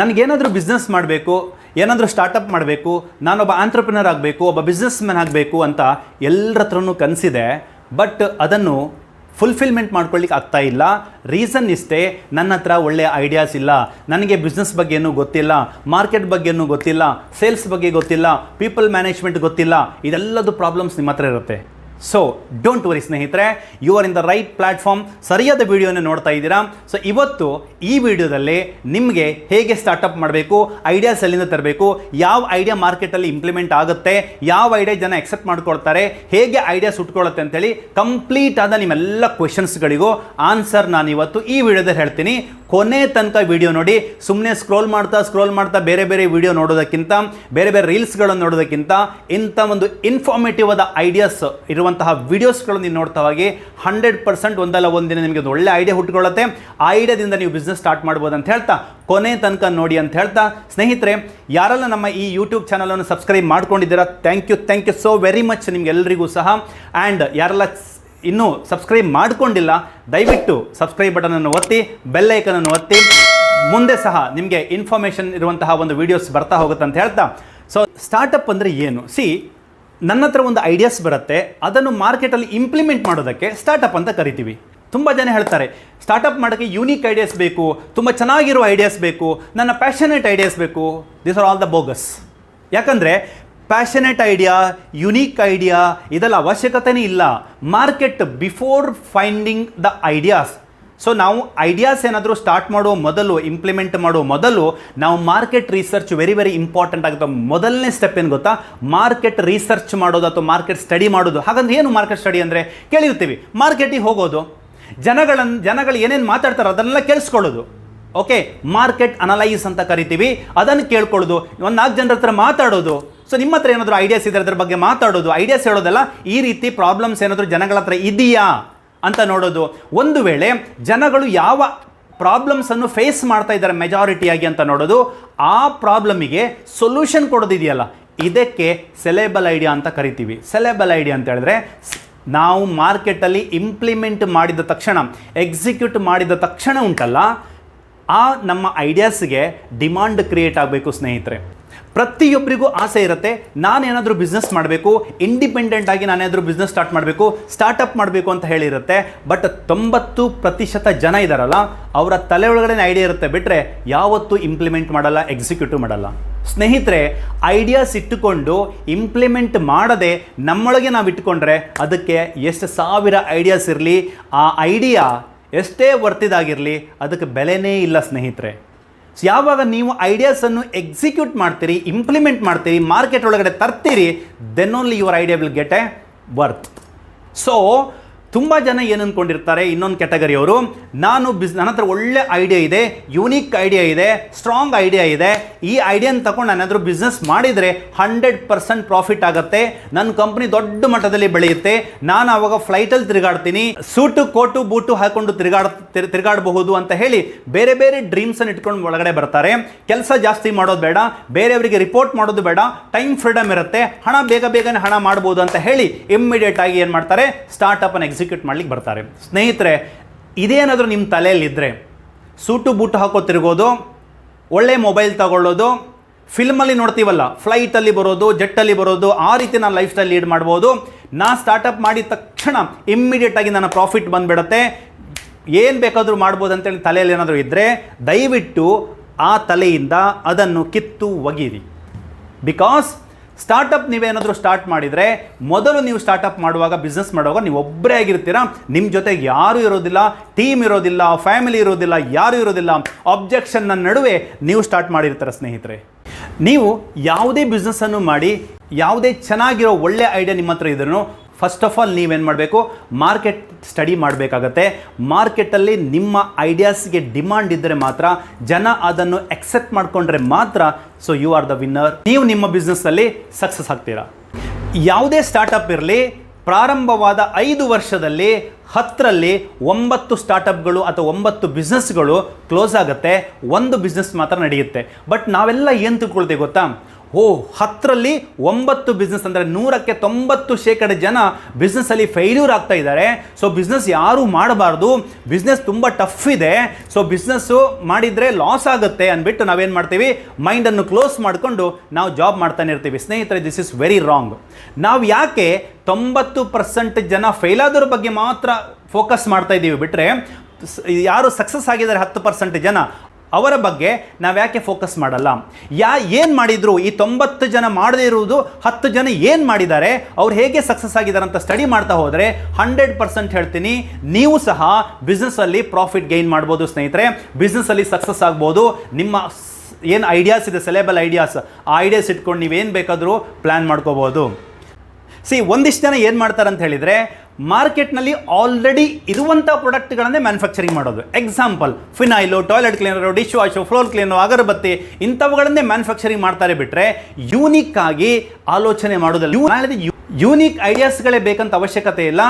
ನನಗೇನಾದರೂ ಬಿಸ್ನೆಸ್ ಮಾಡಬೇಕು, ಏನಾದರೂ ಸ್ಟಾರ್ಟಪ್ ಮಾಡಬೇಕು, ನಾನೊಬ್ಬ ಆಂಟ್ರಪ್ರಿನರ್ ಆಗಬೇಕು, ಒಬ್ಬ ಬಿಸ್ನೆಸ್ ಮ್ಯಾನ್ ಆಗಬೇಕು ಅಂತ ಎಲ್ಲರ ಹತ್ರನೂ ಕನಸಿದೆ ಬಟ್ ಅದನ್ನು ಫುಲ್ಫಿಲ್ಮೆಂಟ್ ಮಾಡ್ಕೊಳ್ಳಿಕ್ಕೆ ಆಗ್ತಾ ಇಲ್ಲ. ರೀಸನ್ ಇಷ್ಟೇ, ನನ್ನ ಹತ್ರ ಒಳ್ಳೆಯ ಐಡಿಯಾಸ್ ಇಲ್ಲ. ನನಗೆ ಬಿಸ್ನೆಸ್ ಬಗ್ಗೆನೂ ಗೊತ್ತಿಲ್ಲ ಮಾರ್ಕೆಟ್ ಬಗ್ಗೆನೂ ಗೊತ್ತಿಲ್ಲ ಸೇಲ್ಸ್ ಬಗ್ಗೆ ಗೊತ್ತಿಲ್ಲ ಪೀಪಲ್ ಮ್ಯಾನೇಜ್ಮೆಂಟ್ ಗೊತ್ತಿಲ್ಲ, ಇದೆಲ್ಲದು ಪ್ರಾಬ್ಲಮ್ಸ್ ನಿಮ್ಮ ಹತ್ರ ಇರುತ್ತೆ. ಸೊ ಡೋಂಟ್ ವರಿ ಸ್ನೇಹಿತರೆ. You are in the right platform ಸರಿಯಾದ ವಿಡಿಯೋನ ನೋಡ್ತಾ ಇದ್ದೀರಾ? ಸೊ ಇವತ್ತು ಈ ವಿಡಿಯೋದಲ್ಲಿ ನಿಮಗೆ ಹೇಗೆ ಸ್ಟಾರ್ಟಪ್ ಮಾಡಬೇಕು ಐಡಿಯಾಸ್ ಎಲ್ಲಿಂದ ತರಬೇಕು, ಯಾವ ಐಡಿಯಾ ಮಾರ್ಕೆಟಲ್ಲಿ ಇಂಪ್ಲಿಮೆಂಟ್ ಆಗುತ್ತೆ, ಯಾವ ಐಡಿಯಾ ಜನ ಎಕ್ಸೆಪ್ಟ್ ಮಾಡ್ಕೊಳ್ತಾರೆ, ಹೇಗೆ ಐಡಿಯಾಸ್ ಉಟ್ಕೊಳ್ಳುತ್ತೆ ಅಂತೇಳಿ ಕಂಪ್ಲೀಟ್ ಆದ ನಿಮ್ಮೆಲ್ಲ ಕ್ವೆಶನ್ಸ್ಗಳಿಗೂ ಆನ್ಸರ್ ನಾನು ಇವತ್ತು ಈ ವಿಡಿಯೋದಲ್ಲಿ ಹೇಳ್ತೀನಿ. ಕೊನೆ ತನಕ ವಿಡಿಯೋ ನೋಡಿ ಸುಮ್ಮನೆ ಸ್ಕ್ರೋಲ್ ಮಾಡ್ತಾ ಸ್ಕ್ರೋಲ್ ಮಾಡ್ತಾ ಬೇರೆ ಬೇರೆ ವಿಡಿಯೋ ನೋಡೋದಕ್ಕಿಂತ, ಬೇರೆ ಬೇರೆ ರೀಲ್ಸ್ಗಳನ್ನು ನೋಡೋದಕ್ಕಿಂತ ಇಂಥ ಒಂದು ಇನ್ಫಾರ್ಮೇಟಿವ್ ಆದ ಐಡಿಯಾಸ್ ಇರುವಂತಹ ವಿಡಿಯೋಸ್ಗಳನ್ನು ನೀವು ನೋಡ್ತಾ ಹೋಗಿ ಹಂಡ್ರೆಡ್ ಪರ್ಸೆಂಟ್ ಒಂದಲ್ಲ ಒಂದಿನ ನಿಮಗೆ ಒಂದು ಒಳ್ಳೆ ಐಡಿಯಾ ಹುಟ್ಕೊಳ್ಳುತ್ತೆ ಆ ಐಡಿಯಾದಿಂದ ನೀವು ಬಿಸ್ನೆಸ್ ಸ್ಟಾರ್ಟ್ ಮಾಡ್ಬೋದು ಅಂತ ಹೇಳ್ತಾ, ಕೊನೆ ತನಕ ನೋಡಿ ಅಂತ ಹೇಳ್ತಾ, ಸ್ನೇಹಿತರೆ, ಯಾರೆಲ್ಲ ನಮ್ಮ ಈ ಯೂಟ್ಯೂಬ್ ಚಾನಲನ್ನು ಸಬ್ಸ್ಕ್ರೈಬ್ ಮಾಡ್ಕೊಂಡಿದ್ದೀರಾ thank you thank you so very much ನಿಮ್ಗೆಲ್ಲರಿಗೂ ಸಹ. ಆ್ಯಂಡ್ ಯಾರೆಲ್ಲ ಇನ್ನೂ ಸಬ್ಸ್ಕ್ರೈಬ್ ಮಾಡ್ಕೊಂಡಿಲ್ಲ, ದಯವಿಟ್ಟು ಸಬ್ಸ್ಕ್ರೈಬ್ ಬಟನನ್ನು ಒತ್ತಿ ಬೆಲ್ ಅನ್ನು ಒತ್ತಿ. ಮುಂದೆ ಸಹ ನಿಮಗೆ ಇನ್ಫಾರ್ಮೇಷನ್ ಇರುವಂತಹ ಒಂದು ವಿಡಿಯೋಸ್ ಬರ್ತಾ ಹೋಗುತ್ತೆ ಅಂತ ಹೇಳ್ತಾ. ಸೊ ಸ್ಟಾರ್ಟಪ್ ಅಂದರೆ ಏನು? ಸಿ ನನ್ನ ಹತ್ರ ಒಂದು ಐಡಿಯಾಸ್ ಬರುತ್ತೆ. ಅದನ್ನು ಮಾರ್ಕೆಟಲ್ಲಿ ಇಂಪ್ಲಿಮೆಂಟ್ ಮಾಡೋದಕ್ಕೆ ಸ್ಟಾರ್ಟಪ್ ಅಂತ ಕರಿತೀವಿ. ತುಂಬ ಜನ ಹೇಳ್ತಾರೆ ಸ್ಟಾರ್ಟಪ್ ಮಾಡೋಕ್ಕೆ ಯೂನಿಕ್ ಐಡಿಯಾಸ್ ಬೇಕು, ತುಂಬ ಚೆನ್ನಾಗಿರೋ ಐಡಿಯಾಸ್ ಬೇಕು, ನನ್ನ ಪ್ಯಾಷನೇಟ್ ಐಡಿಯಾಸ್ ಬೇಕು. This are all the bogus ಯಾಕಂದರೆ ಪ್ಯಾಷನೇಟ್ ಐಡಿಯಾ ಯುನೀಕ್ ಐಡಿಯಾ ಇದೆಲ್ಲ ಅವಶ್ಯಕತೆನೇ ಇಲ್ಲ. Market before finding the ideas so ನಾವು ಐಡಿಯಾಸ್ ಏನಾದರೂ ಸ್ಟಾರ್ಟ್ ಮಾಡುವ ಮೊದಲು ಇಂಪ್ಲಿಮೆಂಟ್ ಮಾಡುವ ಮೊದಲು, ನಾವು market research very very important ಆಗುತ್ತೆ. ಮೊದಲನೇ ಸ್ಟೆಪ್ ಏನು ಗೊತ್ತಾ? ಮಾರ್ಕೆಟ್ ರಿಸರ್ಚ್ ಮಾಡೋದು ಅಥವಾ ಮಾರ್ಕೆಟ್ ಸ್ಟಡಿ ಮಾಡೋದು. ಹಾಗಂದ್ರೆ ಏನು ಮಾರ್ಕೆಟ್ ಸ್ಟಡಿ ಅಂದರೆ? ಕೇಳಿರ್ತೀವಿ. ಮಾರ್ಕೆಟಿಗೆ ಹೋಗೋದು. ಜನಗಳನ್ನು ಜನಗಳು ಏನೇನು ಮಾತಾಡ್ತಾರೋ ಅದನ್ನೆಲ್ಲ ಕೇಳಿಸ್ಕೊಳ್ಳೋದು. ಓಕೆ ಮಾರ್ಕೆಟ್ ಅನಲೈಸ್ ಅಂತ ಕರಿತೀವಿ. ಅದನ್ನು ಕೇಳ್ಕೊಳ್ಳೋದು. ಒಂದು ನಾಲ್ಕು ಜನರ ಹತ್ರ ಮಾತಾಡೋದು. ಸೊ ನಿಮ್ಮ ಹತ್ರ ಏನಾದರೂ ಐಡಿಯಾಸ್ ಇದೆ ಅದ್ರ ಬಗ್ಗೆ ಮಾತಾಡೋದು. ಐಡಿಯಾಸ್ ಹೇಳೋದಲ್ಲ, ಈ ರೀತಿ ಪ್ರಾಬ್ಲಮ್ಸ್ ಏನಾದರೂ ಜನಗಳ ಹತ್ರ ಇದೆಯಾ? ಅಂತ ನೋಡೋದು. ಒಂದು ವೇಳೆ ಜನಗಳು ಯಾವ ಪ್ರಾಬ್ಲಮ್ಸನ್ನು ಫೇಸ್ ಮಾಡ್ತಾ ಇದ್ದಾರೆ ಮೆಜಾರಿಟಿಯಾಗಿ ಅಂತ ನೋಡೋದು, ಆ ಪ್ರಾಬ್ಲಮಿಗೆ ಸೊಲ್ಯೂಷನ್ ಕೊಡೋದಿದೆಯಲ್ಲ, ಇದಕ್ಕೆ ಸೆಲೆಬಲ್ ಐಡಿಯಾ ಅಂತ ಕರಿತೀವಿ. ಸೆಲೆಬಲ್ ಐಡಿಯಾ ಅಂತ ಹೇಳಿದ್ರೆ, ನಾವು ಮಾರ್ಕೆಟಲ್ಲಿ ಇಂಪ್ಲಿಮೆಂಟ್ ಮಾಡಿದ ತಕ್ಷಣ ಎಕ್ಸಿಕ್ಯೂಟ್ ಮಾಡಿದ ತಕ್ಷಣ ಉಂಟಲ್ಲ, ಆ ನಮ್ಮ ಐಡಿಯಾಸ್ಗೆ ಡಿಮಾಂಡ್ ಕ್ರಿಯೇಟ್ ಆಗಬೇಕು ಸ್ನೇಹಿತರೆ. ಪ್ರತಿಯೊಬ್ಬರಿಗೂ ಆಸೆ ಇರುತ್ತೆ, ನಾನೇನಾದರೂ ಬಿಸ್ನೆಸ್ ಮಾಡಬೇಕು ಇಂಡಿಪೆಂಡೆಂಟ್ ಆಗಿ ನಾನೇನಾದರೂ ಬಿಸ್ನೆಸ್ ಸ್ಟಾರ್ಟ್ ಮಾಡಬೇಕು ಸ್ಟಾರ್ಟಪ್ ಮಾಡಬೇಕು ಅಂತ ಹೇಳಿರುತ್ತೆ ಬಟ್ ತೊಂಬತ್ತು ಪ್ರತಿಶತ ಜನ ಇದ್ದಾರಲ್ಲ ಅವರ ತಲೆ ಒಳಗಡೆ ಐಡಿಯಾ ಇರುತ್ತೆ ಬಿಟ್ಟರೆ ಯಾವತ್ತೂ ಇಂಪ್ಲಿಮೆಂಟ್ ಮಾಡಲ್ಲ ಎಕ್ಸಿಕ್ಯೂಟಿವ್ ಮಾಡಲ್ಲ. ಸ್ನೇಹಿತರೆ ಐಡಿಯಾಸ್ ಇಟ್ಟುಕೊಂಡು ಇಂಪ್ಲಿಮೆಂಟ್ ಮಾಡದೆ ನಮ್ಮೊಳಗೆ ನಾವು ಇಟ್ಕೊಂಡ್ರೆ ಅದಕ್ಕೆ ಎಷ್ಟು ಸಾವಿರ ಐಡಿಯಾಸ್ ಇರಲಿ, ಆ ಐಡಿಯಾ ಎಷ್ಟೇ ವರ್ತಿದಾಗಿರಲಿ ಅದಕ್ಕೆ ಬೆಲೆನೇ ಇಲ್ಲ ಸ್ನೇಹಿತರೆ. ಯಾವಾಗ ನೀವು ಐಡಿಯಾಸನ್ನು ಎಕ್ಸಿಕ್ಯೂಟ್ ಮಾಡ್ತೀರಿ ಇಂಪ್ಲಿಮೆಂಟ್ ಮಾಡ್ತೀರಿ ಮಾರ್ಕೆಟ್ ಒಳಗಡೆ ತರ್ತೀರಿ then only your idea will get a worth so ತುಂಬ ಜನ ಏನು ಅಂದ್ಕೊಂಡಿರ್ತಾರೆ ಇನ್ನೊಂದು ಕ್ಯಾಟಗರಿಯವರು, ನಾನು ಬಿಸ್, ನನ್ನ ಹತ್ರ ಒಳ್ಳೆ ಐಡಿಯಾ ಇದೆ ಯೂನಿಕ್ ಐಡಿಯಾ ಇದೆ ಸ್ಟ್ರಾಂಗ್ ಐಡಿಯಾ ಇದೆ, ಈ ಐಡಿಯಾನ ತಗೊಂಡು ನಾನೇನಾದರೂ ಬಿಸ್ನೆಸ್ ಮಾಡಿದರೆ ಹಂಡ್ರೆಡ್ ಪರ್ಸೆಂಟ್ ಪ್ರಾಫಿಟ್ ಆಗುತ್ತೆ ನನ್ನ ಕಂಪ್ನಿ ದೊಡ್ಡ ಮಟ್ಟದಲ್ಲಿ ಬೆಳೆಯುತ್ತೆ, ನಾನು ಅವಾಗ ಫ್ಲೈಟಲ್ಲಿ ತಿರುಗಾಡ್ತೀನಿ, ಸೂಟು, ಕೋಟು, ಬೂಟು ಹಾಕೊಂಡು ತಿರುಗಾಡ್, ತಿರ್- ತಿರುಗಾಡಬಹುದು ಅಂತ ಹೇಳಿ ಬೇರೆ ಬೇರೆ ಡ್ರೀಮ್ಸನ್ನು ಇಟ್ಕೊಂಡು ಒಳಗಡೆ ಬರ್ತಾರೆ. ಕೆಲಸ ಜಾಸ್ತಿ ಮಾಡೋದು ಬೇಡ, ಬೇರೆಯವರಿಗೆ ರಿಪೋರ್ಟ್ ಮಾಡೋದು ಬೇಡ ಟೈಮ್ ಫ್ರೀಡಮ್ ಇರುತ್ತೆ, ಹಣ ಬೇಗ ಬೇಗನೆ ಹಣ ಮಾಡ್ಬೋದು ಅಂತ ಹೇಳಿ ಇಮ್ಮಿಡಿಯೇಟ್ ಆಗಿ ಏನು ಮಾಡ್ತಾರೆ ಸ್ಟಾರ್ಟಪ್ಪನ್ನು ಎಕ್ಸಿಕ್ಯೂಟ್ ಮಾಡ್ಲಿಕ್ಕೆ ಬರ್ತಾರೆ. ಸ್ನೇಹಿತರೆ ಇದೇನಾದರೂ ನಿಮ್ಮ ತಲೆಯಲ್ಲಿದ್ದರೆ ಸೂಟು ಬೂಟು ಹಾಕೋ ತಿರುಗೋದು, ಒಳ್ಳೆ ಮೊಬೈಲ್ ತಗೊಳ್ಳೋದು, ಫಿಲ್ಮಲ್ಲಿ ನೋಡ್ತೀವಲ್ಲ, ಫ್ಲೈಟಲ್ಲಿ ಬರೋದು, ಜೆಟ್ಟಲ್ಲಿ ಬರೋದು, ಆ ರೀತಿ ನಾನು ಲೈಫ್ ಸ್ಟೈಲ್ ಲೀಡ್ ಮಾಡ್ಬೋದು. ನಾ ಸ್ಟಾರ್ಟಪ್ ಮಾಡಿದ ತಕ್ಷಣ ಇಮ್ಮಿಡಿಯೇಟಾಗಿ ನನ್ನ ಪ್ರಾಫಿಟ್ ಬಂದುಬಿಡತ್ತೆ. ಏನು ಬೇಕಾದರೂ ಮಾಡ್ಬೋದು ಅಂತೇಳಿ ತಲೆಯಲ್ಲಿ ಏನಾದರೂ ಇದ್ದರೆ ದಯವಿಟ್ಟು ಆ ತಲೆಯಿಂದ ಅದನ್ನು ಕಿತ್ತು ಒಗೀರಿ ಬಿಕಾಸ್ ಸ್ಟಾರ್ಟಪ್ ನೀವೇನಾದರೂ ಸ್ಟಾರ್ಟ್ ಮಾಡಿದರೆ ಮೊದಲು ನೀವು ಸ್ಟಾರ್ಟಪ್ ಮಾಡುವಾಗ ಬಿಸ್ನೆಸ್ ಮಾಡುವಾಗ ನೀವು ಒಬ್ಬರೇ ಆಗಿರ್ತೀರಾ? ನಿಮ್ಮ ಜೊತೆ ಯಾರೂ ಇರೋದಿಲ್ಲ ಟೀಮ್ ಇರೋದಿಲ್ಲ ಫ್ಯಾಮಿಲಿ ಇರೋದಿಲ್ಲ, ಯಾರೂ ಇರೋದಿಲ್ಲ. ಅಬ್ಜೆಕ್ಷನ್ನ ನಡುವೆ ನೀವು ಸ್ಟಾರ್ಟ್ ಮಾಡಿರ್ತಾರೆ ಸ್ನೇಹಿತರೆ. ನೀವು ಯಾವುದೇ ಬಿಸ್ನೆಸ್ಸನ್ನು ಮಾಡಿ, ಯಾವುದೇ ಚೆನ್ನಾಗಿರೋ ಒಳ್ಳೆ ಐಡಿಯಾ ನಿಮ್ಮ ಹತ್ರ ಇದ್ರೂ ಫಸ್ಟ್ ಆಫ್ ಆಲ್ ನೀವೇನು ಮಾಡಬೇಕು? ಮಾರ್ಕೆಟ್ ಸ್ಟಡಿ ಮಾಡಬೇಕಾಗತ್ತೆ. ಮಾರ್ಕೆಟಲ್ಲಿ ನಿಮ್ಮ ಐಡಿಯಾಸ್ಗೆ ಡಿಮಾಂಡ್ ಇದ್ದರೆ ಮಾತ್ರ, ಜನ ಅದನ್ನು ಎಕ್ಸೆಪ್ಟ್ ಮಾಡಿಕೊಂಡ್ರೆ ಮಾತ್ರ so you are the winner ನೀವು ನಿಮ್ಮ ಬಿಸ್ನೆಸ್ಸಲ್ಲಿ ಸಕ್ಸಸ್ ಆಗ್ತೀರಾ. ಯಾವುದೇ ಸ್ಟಾರ್ಟಪ್ ಇರಲಿ, ಪ್ರಾರಂಭವಾದ ಐದು ವರ್ಷದಲ್ಲಿ ಹತ್ತರಲ್ಲಿ ಒಂಬತ್ತು ಸ್ಟಾರ್ಟಪ್ಗಳು ಅಥವಾ ಒಂಬತ್ತು ಬಿಸ್ನೆಸ್ಗಳು ಕ್ಲೋಸ್ ಆಗುತ್ತೆ. ಒಂದು ಬಿಸ್ನೆಸ್ ಮಾತ್ರ ನಡೆಯುತ್ತೆ. ಬಟ್ ನಾವೆಲ್ಲ ಏನು ತಿಳ್ಕೊಳ್ತೀವಿ ಗೊತ್ತಾ? ಓ, ಹತ್ತರಲ್ಲಿ ಒಂಬತ್ತು ಬಿಸ್ನೆಸ್ ಅಂದರೆ ನೂರಕ್ಕೆ ತೊಂಬತ್ತು ಶೇಕಡ ಜನ ಬಿಸ್ನೆಸ್ಸಲ್ಲಿ ಫೇಲ್ಯೂರ್ ಆಗ್ತಾ ಇದ್ದಾರೆ. ಸೊ ಬಿಸ್ನೆಸ್ ಯಾರೂ ಮಾಡಬಾರ್ದು. ಬಿಸ್ನೆಸ್ ತುಂಬ ಟಫ್ ಇದೆ. ಸೊ ಬಿಸ್ನೆಸ್ಸು ಮಾಡಿದರೆ ಲಾಸ್ ಆಗುತ್ತೆ ಅಂದ್ಬಿಟ್ಟು ನಾವೇನು ಮಾಡ್ತೀವಿ? ಮೈಂಡನ್ನು ಕ್ಲೋಸ್ ಮಾಡಿಕೊಂಡು ನಾವು ಜಾಬ್ ಮಾಡ್ತಾನೆ ಇರ್ತೀವಿ. ಸ್ನೇಹಿತರೆ ದಿಸ್ ಇಸ್ ವೆರಿ ರಾಂಗ್ ನಾವು ಯಾಕೆ ತೊಂಬತ್ತು ಪರ್ಸೆಂಟ್ ಜನ ಫೇಲ್ ಬಗ್ಗೆ ಮಾತ್ರ ಫೋಕಸ್ ಮಾಡ್ತಾ ಇದ್ದೀವಿ ಬಿಟ್ಟರೆ ಯಾರು ಸಕ್ಸಸ್ ಆಗಿದ್ದಾರೆ ಹತ್ತು ಪರ್ಸೆಂಟ್ ಜನ ಅವರ ಬಗ್ಗೆ ನಾವು ಯಾಕೆ ಫೋಕಸ್ ಮಾಡಲ್ಲ? ಯಾ ಏನು ಮಾಡಿದ್ರು? ಈ ತೊಂಬತ್ತು ಜನ ಮಾಡದೇ ಇರುವುದು, ಹತ್ತು ಜನ ಏನು ಮಾಡಿದ್ದಾರೆ? ಅವ್ರು ಹೇಗೆ ಸಕ್ಸಸ್ ಆಗಿದ್ದಾರೆ ಅಂತ ಸ್ಟಡಿ ಮಾಡ್ತಾ ಹೋದರೆ ಹಂಡ್ರೆಡ್ ಪರ್ಸೆಂಟ್ ಹೇಳ್ತೀನಿ, ನೀವು ಸಹ ಬಿಸ್ನೆಸ್ಸಲ್ಲಿ ಪ್ರಾಫಿಟ್ ಗೈನ್ ಮಾಡ್ಬೋದು ಸ್ನೇಹಿತರೆ. ಬಿಸ್ನೆಸ್ಸಲ್ಲಿ ಸಕ್ಸಸ್ ಆಗ್ಬೋದು. ನಿಮ್ಮ ಏನು ಐಡಿಯಾಸ್ ಇದೆ? ಸೆಲೆಬಲ್ ಐಡಿಯಾಸ್ ಆ ಐಡಿಯಾಸ್ ಇಟ್ಕೊಂಡು ನೀವೇನು ಬೇಕಾದರೂ ಪ್ಲ್ಯಾನ್ ಮಾಡ್ಕೋಬೋದು. ಸಿ ಒಂದಿಷ್ಟು ಜನ ಏನು ಮಾಡ್ತಾರೆ ಅಂತ ಹೇಳಿದರೆ, ಮಾರ್ಕೆಟ್ನಲ್ಲಿ ಆಲ್ರೆಡಿ ಇರುವಂಥ ಪ್ರಾಡಕ್ಟ್ಗಳನ್ನೇ ಮ್ಯಾನುಫ್ಯಾಕ್ಚರಿಂಗ್ ಮಾಡೋದು. Example phenyl toilet cleaner dish wash floor cleaner ಅಗರಬತ್ತಿ, ಇಂಥವುಗಳನ್ನೇ ಮ್ಯಾನುಫ್ಯಾಕ್ಚರಿಂಗ್ ಮಾಡ್ತಾರೆ ಬಿಟ್ಟರೆ ಯೂನಿಕ್ ಆಗಿ ಆಲೋಚನೆ ಮಾಡೋದಿಲ್ಲ. ಯೂನಿಕ್ ಐಡಿಯಾಸ್ಗಳೇ ಬೇಕಂತ ಅವಶ್ಯಕತೆ ಇಲ್ಲ.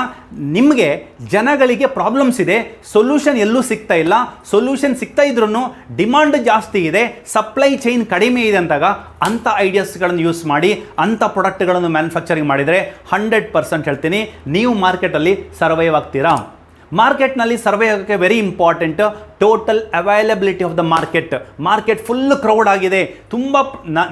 ನಿಮಗೆ ಜನಗಳಿಗೆ ಪ್ರಾಬ್ಲಮ್ಸ್ ಇದೆ. ಸೊಲ್ಯೂಷನ್ ಎಲ್ಲೂ ಸಿಗ್ತಾ ಇಲ್ಲ. ಸೊಲ್ಯೂಷನ್ ಸಿಗ್ತಾ ಇದ್ರೂ ಡಿಮಾಂಡ್ ಜಾಸ್ತಿ ಇದೆ. ಸಪ್ಲೈ ಚೈನ್ ಕಡಿಮೆ ಇದೆ ಅಂತಾಗ ಅಂಥ ಐಡಿಯಾಸ್ಗಳನ್ನು ಯೂಸ್ ಮಾಡಿ, ಅಂಥ ಪ್ರಾಡಕ್ಟ್ಗಳನ್ನು ಮ್ಯಾನುಫ್ಯಾಕ್ಚರಿಂಗ್ ಮಾಡಿದರೆ ಹಂಡ್ರೆಡ್ ಪರ್ಸೆಂಟ್ ಹೇಳ್ತೀನಿ. ನೀವು ಮಾರ್ಕೆಟಲ್ಲಿ ಸರ್ವೈವ್ ಆಗ್ತೀರಾ? ಮಾರ್ಕೆಟ್ನಲ್ಲಿ ಸರ್ವೇ ಆಗೋಕ್ಕೆ very important total availability of the market market full crowd ಆಗಿದೆ. ತುಂಬ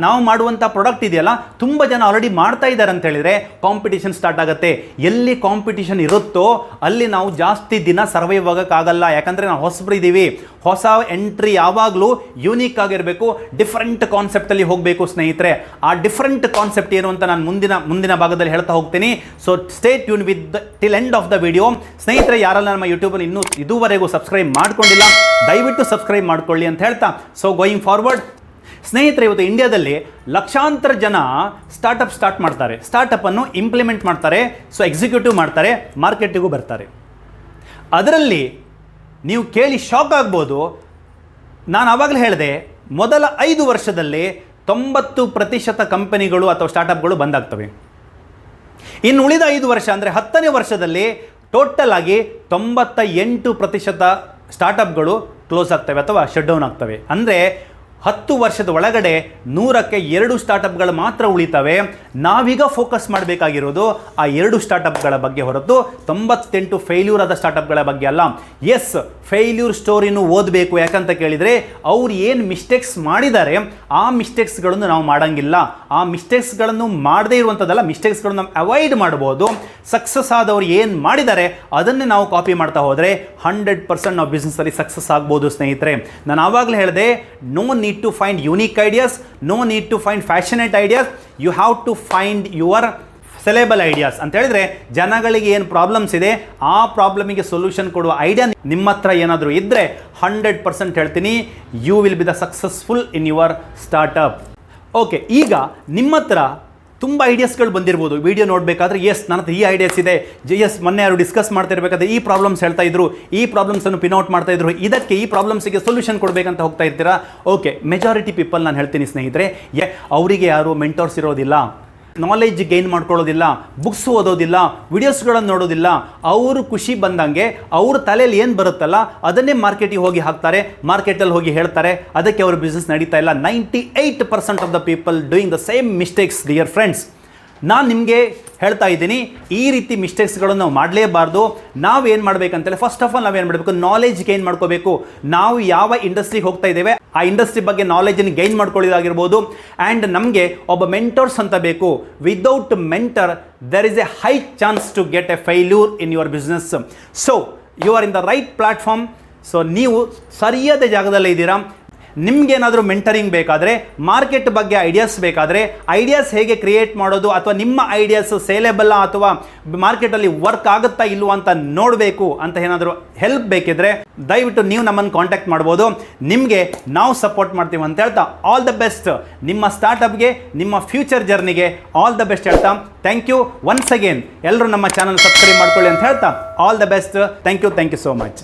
ನಾವು ಮಾಡುವಂಥ ಪ್ರಾಡಕ್ಟ್ ಇದೆಯಲ್ಲ, ತುಂಬ ಜನ ಆಲ್ರೆಡಿ ಮಾಡ್ತಾ ಇದ್ದಾರೆ ಅಂತ ಹೇಳಿದರೆ ಕಾಂಪಿಟೇಷನ್ ಸ್ಟಾರ್ಟ್ ಆಗುತ್ತೆ. ಎಲ್ಲಿ ಕಾಂಪಿಟೇಷನ್ ಇರುತ್ತೋ ಅಲ್ಲಿ ನಾವು ಜಾಸ್ತಿ ದಿನ ಸರ್ವೈವ್ ಆಗೋಕ್ಕಾಗಲ್ಲ. ಯಾಕಂದರೆ ನಾವು ಹೊಸಬ್ರು ಇದ್ದೀವಿ ಹೊಸ ಎಂಟ್ರಿ ಯಾವಾಗಲೂ ಯೂನಿಕ್ ಆಗಿರಬೇಕು ಡಿಫ್ರೆಂಟ್ ಕಾನ್ಸೆಪ್ಟಲ್ಲಿ ಹೋಗಬೇಕು ಸ್ನೇಹಿತರೆ. ಆ ಡಿಫ್ರೆಂಟ್ ಕಾನ್ಸೆಪ್ಟ್ ಏನು ಅಂತ ನಾನು ಮುಂದಿನ ಮುಂದಿನ ಭಾಗದಲ್ಲಿ ಹೇಳ್ತಾ ಹೋಗ್ತೀನಿ. So stay tune with till end of the video ಸ್ನೇಹಿತರೆ, ಯಾರೆಲ್ಲ ನಮ್ಮ ಯೂಟ್ಯೂಬಲ್ಲಿ ಇನ್ನೂ ಇದುವರೆಗೂ ಸಬ್ಸ್ಕ್ರೈಬ್ ಮಾಡ್ಕೊಂಡಿಲ್ಲ ದಯವಿಟ್ಟು ಸಬ್ಸ್ಕ್ರೈಬ್ ಮಾಡ್ಕೊಳ್ಳಿ ಅಂತ ಹೇಳ್ತಾ. ಸೊ ಗೋಯಿಂಗ್ ಫಾರ್ವರ್ಡ್ ಸ್ನೇಹಿತರೆ, ಇವತ್ತು ಇಂಡಿಯಾದಲ್ಲಿ ಲಕ್ಷಾಂತರ ಜನ ಸ್ಟಾರ್ಟಪ್ ಸ್ಟಾರ್ಟ್ ಮಾಡ್ತಾರೆ. ಸ್ಟಾರ್ಟಪ್ಪನ್ನು ಇಂಪ್ಲಿಮೆಂಟ್ ಮಾಡ್ತಾರೆ. ಸೊ ಎಕ್ಸಿಕ್ಯೂಟಿವ್ ಮಾಡ್ತಾರೆ. ಮಾರ್ಕೆಟಿಗೂ ಬರ್ತಾರೆ. ಅದರಲ್ಲಿ ನೀವು ಕೇಳಿ ಶಾಕ್ ಆಗ್ಬೋದು. ನಾನು ಆವಾಗಲೇ ಹೇಳಿದೆ, ಮೊದಲ ಐದು ವರ್ಷದಲ್ಲಿ ತೊಂಬತ್ತು ಪ್ರತಿಶತ ಕಂಪನಿಗಳು ಅಥವಾ ಸ್ಟಾರ್ಟಪ್ಗಳು ಬಂದಾಗ್ತವೆ. ಇನ್ನು ಉಳಿದ ಐದು ವರ್ಷ ಅಂದರೆ ಹತ್ತನೇ ವರ್ಷದಲ್ಲಿ ಟೋಟಲ್ ಆಗಿ ತೊಂಬತ್ತ ಎಂಟು ಪ್ರತಿಶತ ಸ್ಟಾರ್ಟಪ್ಗಳು ಕ್ಲೋಸ್ ಆಗ್ತವೆ ಅಥವಾ ಶಟ್ ಡೌನ್ ಆಗ್ತವೆ. ಅಂದರೆ ಹತ್ತು ವರ್ಷದ ಒಳಗಡೆ ನೂರಕ್ಕೆ ಎರಡು ಸ್ಟಾರ್ಟಪ್ಗಳು ಮಾತ್ರ ಉಳಿತವೆ. ನಾವೀಗ ಫೋಕಸ್ ಮಾಡಬೇಕಾಗಿರೋದು ಆ ಎರಡು ಸ್ಟಾರ್ಟಪ್ಗಳ ಬಗ್ಗೆ ಹೊರತು ತೊಂಬತ್ತೆಂಟು ಫೇಲ್ಯೂರ್ ಆದ ಸ್ಟಾರ್ಟಪ್ಗಳ ಬಗ್ಗೆ ಅಲ್ಲ. ಎಸ್, ಫೇಲ್ಯೂರ್ ಸ್ಟೋರಿನೂ ಓದಬೇಕು ಯಾಕಂತ ಕೇಳಿದರೆ ಅವ್ರು ಏನು ಮಿಸ್ಟೇಕ್ಸ್ ಮಾಡಿದ್ದಾರೆ ಆ ಮಿಸ್ಟೇಕ್ಸ್ಗಳನ್ನು ನಾವು ಮಾಡೋಂಗಿಲ್ಲ. ಆ ಮಿಸ್ಟೇಕ್ಸ್ಗಳನ್ನು ಮಾಡದೇ ಇರುವಂಥದ್ದಲ್ಲ, ಮಿಸ್ಟೇಕ್ಸ್ಗಳನ್ನು ನಾವು ಅವಾಯ್ಡ್ ಮಾಡ್ಬೋದು. ಸಕ್ಸಸ್ ಆದವ್ರು ಏನು ಮಾಡಿದ್ದಾರೆ ಅದನ್ನೇ ನಾವು ಕಾಪಿ ಮಾಡ್ತಾ ಹೋದರೆ ಹಂಡ್ರೆಡ್ ಪರ್ಸೆಂಟ್ ನಾವು ಬಿಸ್ನೆಸ್ಸಲ್ಲಿ ಸಕ್ಸಸ್ ಆಗ್ಬೋದು ಸ್ನೇಹಿತರೆ. ನಾನು ಆವಾಗಲೇ ಹೇಳಿದೆ no need to find unique ideas, no need to find fashionate ideas, you have to find your sellable ideas ಅಂತ ಹೇಳಿದ್ರೆ ಜನಗಳಿಗೆ ಏನು ಪ್ರಾಬ್ಲಮ್ಸ್ ಇದೆ ಆ ಪ್ರಾಬ್ಲಮಿಗೆ ಸೊಲ್ಯೂಷನ್ ಕೊಡುವ ಐಡಿಯಾ ನಿಮ್ಮ ಹತ್ರ ಏನಾದರೂ ಇದ್ದರೆ ಹಂಡ್ರೆಡ್ ಪರ್ಸೆಂಟ್ ಹೇಳ್ತೀನಿ you will be the successful in your startup okay ಈಗ ನಿಮ್ಮ ಹತ್ರ ತುಂಬ ಐಡಿಯಾಸ್ಗಳು ಬಂದಿರ್ಬೋದು. ವಿಡಿಯೋ ನೋಡಬೇಕಾದ್ರೆ ಎಸ್ ನನ್ನ ಈ ಐಡಿಯಾಸ್ ಇದೆ. ಜೆ ಎಸ್ ಮೊನ್ನೆ ಯಾರು ಡಿಸ್ಕಸ್ ಮಾಡ್ತಿರ್ಬೇಕಾದ್ರೆ ಈ ಪ್ರಾಬ್ಲಮ್ಸ್ ಹೇಳ್ತಾ ಇದ್ರು. ಈ ಪ್ರಾಬ್ಲಮ್ಸನ್ನು ಪಿನ್ಔಟ್ ಮಾಡ್ತಾ ಇದ್ರು. ಇದಕ್ಕೆ ಈ ಪ್ರಾಬ್ಲಮ್ಸಿಗೆ ಸೊಲ್ಯೂಷನ್ ಕೊಡಬೇಕಂತ ಹೋಗ್ತಾ ಇರ್ತೀರಾ? ಓಕೆ ಮೆಜಾರಿಟಿ ಪೀಪಲ್ ನಾನು ಹೇಳ್ತೀನಿ ಸ್ನೇಹಿತರೆ ಅವರಿಗೆ ಯಾರು ಮೆಂಟೋರ್ಸ್ ಇರೋದಿಲ್ಲ. ನಾಲೆಜ್ ಗೈನ್ ಮಾಡ್ಕೊಳ್ಳೋದಿಲ್ಲ ಬುಕ್ಸ್ ಓದೋದಿಲ್ಲ ವಿಡಿಯೋಸ್ಗಳನ್ನು ನೋಡೋದಿಲ್ಲ, ಅವರು ಖುಷಿ ಬಂದಂಗೆ ಅವ್ರ ತಲೆಯಲ್ಲಿ ಏನು ಬರುತ್ತಲ್ಲ, ಅದನ್ನೇ ಮಾರ್ಕೆಟಿಗೆ ಹೋಗಿ ಹಾಕ್ತಾರೆ ಮಾರ್ಕೆಟಲ್ಲಿ ಹೋಗಿ ಹೇಳ್ತಾರೆ, ಅದಕ್ಕೆ ಅವ್ರ ಬಿಸ್ನೆಸ್ ನಡೀತಾ ಇಲ್ಲ. Ninety eight percent of the people doing the same mistakes dear friends ನಾನು ನಿಮಗೆ ಹೇಳ್ತಾ ಇದ್ದೀನಿ, ಈ ರೀತಿ ಮಿಸ್ಟೇಕ್ಸ್ಗಳನ್ನು ನಾವು ಮಾಡಲೇಬಾರ್ದು. ನಾವು ಏನು ಮಾಡಬೇಕಂತೇಳಿ ಫಸ್ಟ್ ಆಫ್ ಆಲ್ ನಾವೇನು ಮಾಡಬೇಕು ನಾಲೆಜ್ ಗೈನ್ ಮಾಡ್ಕೋಬೇಕು. ನಾವು ಯಾವ ಇಂಡಸ್ಟ್ರಿಗೆ ಹೋಗ್ತಾ ಇದ್ದೇವೆ, ಆ ಇಂಡಸ್ಟ್ರಿ ಬಗ್ಗೆ ನಾಲೆಜನ್ನು ಗೈನ್ ಮಾಡ್ಕೊಳ್ಳೋದಾಗಿರ್ಬೋದು. ಆ್ಯಂಡ್ ನಮಗೆ ಒಬ್ಬ ಮೆಂಟರ್ಸ್ ಅಂತ ಬೇಕು. Without mentor there is a high chance to get a failure in your business so you are in the right platform so ನೀವು ಸರಿಯಾದ ಜಾಗದಲ್ಲೇ ಇದ್ದೀರಾ. ನಿಮ್ಗೇನಾದರೂ ಮೆಂಟರಿಂಗ್ ಬೇಕಾದರೆ ಮಾರ್ಕೆಟ್ ಬಗ್ಗೆ ಐಡಿಯಾಸ್ ಬೇಕಾದರೆ ಐಡಿಯಾಸ್ ಹೇಗೆ ಕ್ರಿಯೇಟ್ ಮಾಡೋದು ಅಥವಾ ನಿಮ್ಮ ಐಡಿಯಾಸ್ ಸೇಲೆಬಲ್ಲ ಅಥವಾ ಮಾರ್ಕೆಟಲ್ಲಿ ವರ್ಕ್ ಆಗುತ್ತಾ ಇಲ್ವಾ ಅಂತ ನೋಡಬೇಕು ಅಂತ ಏನಾದರೂ ಹೆಲ್ಪ್ ಬೇಕಿದ್ರೆ ದಯವಿಟ್ಟು ನೀವು ನಮ್ಮನ್ನು ಕಾಂಟ್ಯಾಕ್ಟ್ ಮಾಡ್ಬೋದು. ನಿಮಗೆ ನಾವು ಸಪೋರ್ಟ್ ಮಾಡ್ತೀವಿ ಅಂತ ಹೇಳ್ತಾ ಆಲ್ ದ ಬೆಸ್ಟ್ ನಿಮ್ಮ ಸ್ಟಾರ್ಟಪ್ಗೆ ನಿಮ್ಮ ಫ್ಯೂಚರ್ ಜರ್ನಿಗೆ ಆಲ್ ದ ಬೆಸ್ಟ್ ಹೇಳ್ತಾ. ಥ್ಯಾಂಕ್ ಯು ಒನ್ಸ್ ಅಗೇನ್ ಎಲ್ಲರೂ ನಮ್ಮ ಚಾನಲ್ ಸಬ್ಸ್ಕ್ರೈಬ್ ಮಾಡ್ಕೊಳ್ಳಿ ಅಂತ ಹೇಳ್ತಾ all the best thank you thank you so much